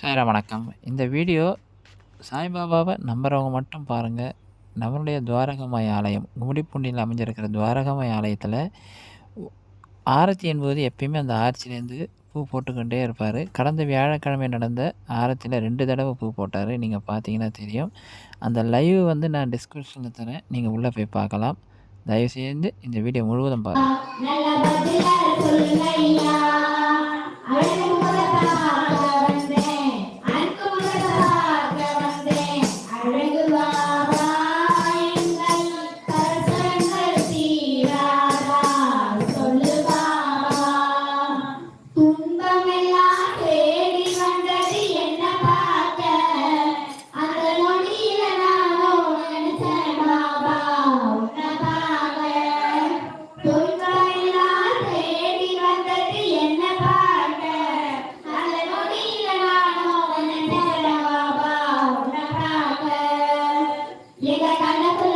சாய்ராம் வணக்கம். இந்த வீடியோ சாய்பாபாவை நம்புகிறவங்க மட்டும் பாருங்கள் நம்மளுடைய துவாரகமாய் ஆலயம் கும்மிடிப்பூண்டியில் அமைஞ்சிருக்கிற துவாரகமாய் ஆலயத்தில் ஆரத்தி என்பது எப்பயுமே அந்த ஆரத்திலேருந்து பூ போட்டுக்கொண்டே இருப்பார். கடந்த வியாழக்கிழமை நடந்த ஆரத்தில் ரெண்டு தடவை பூ போட்டார். நீங்கள் பார்த்தீங்கன்னா தெரியும். அந்த லைவ் வந்து நான் டிஸ்கிரிப்ஷனில் தரேன். நீங்கள் உள்ளே போய் பார்க்கலாம். தயவுசெய்து இந்த வீடியோ முழுவதும் பாருங்கள் Y en la cara,